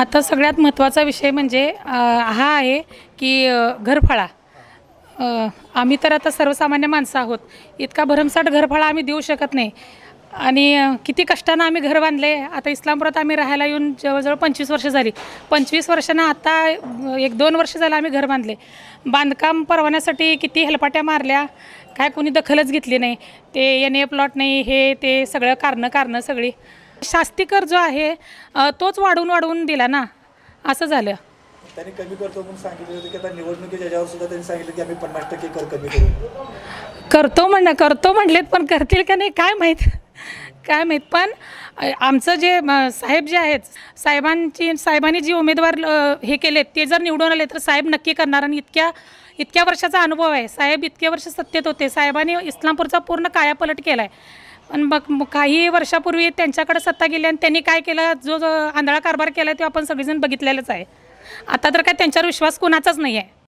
आता सगळ्यात महत्त्वाचा विषय म्हणजे हा आहे की घरफळा. आम्ही तर आता सर्वसामान्य माणसं आहोत. इतका भरमसाठ घरफळा आम्ही देऊ शकत नाही. आणि किती कष्टानं आम्ही घर बांधले. आता इस्लामपुरात आम्ही राहायला येऊन जवळजवळ पंचवीस वर्ष झाली. पंचवीस वर्षानं आता एक दोन वर्ष झालं आम्ही घर बांधले. बांधकाम परवान्यासाठी किती हेलपाट्या मारल्या. काय कोणी दखलच घेतली नाही. ते एन ए प्लॉट नाही हे ते सगळं कारणं कारणं सगळी. शास्तीकर जो आहे अ, तोच वाढवून वाढवून दिला ना. असं झालं. त्यांनी कमी करतो म्हणून सांगितलं होतं की आता निवडणुकीच्या याच्यावर सुद्धा त्यांनी सांगितलं की आम्ही पन्नास टक्के कर कमी करू. करतो म्हण करतो म्हणलेत पण करतील का नाही काय माहीत. काय माहीत पण अ, आमचं जे म, साहेब जे आहेत साहेबांची साहेबांनी जी उमेदवार अ, हे केलेत ते जर निवडून आले तर साहेब नक्की करणार आणि इतक्या इतक्या वर्षाचा अनुभव आहे. साहेब इतके वर्ष सत्तेत होते. साहेबांनी इस्लामपूरचा पूर्ण कायापलट केला आहे पण मग काही वर्षापूर्वी त्यांच्याकडे सत्ता गेली आणि त्यांनी काय केलं? जो जो आंधळा कारभार केला तो आपण सगळेजण बघितलेलंच आहे. आता तर काय त्यांच्यावर विश्वास कोणाचाच नाही आहे